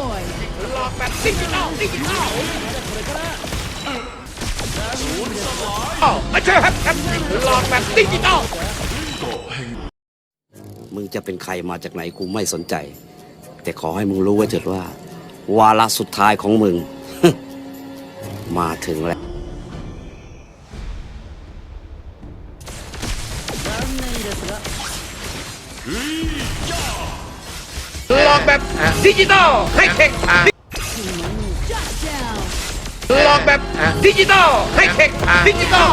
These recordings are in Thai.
destroyed. มึงจะเป็นใครมาจากไหนกูไม่สนใจ แต่ขอให้มึงรู้ไว้เถิดว่า วาระสุดท้ายของมึง มาถึงแล้ว 残念ですが ลองแบบดิจิตอลให้เทค Shut down. ลองแบบดิจิตอลให้เทคดิจิตอล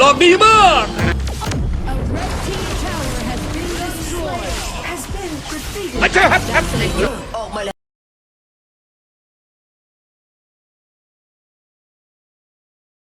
ลองดีมาก A red team tower has been destroyed. Has been defeated. มาเจอครับ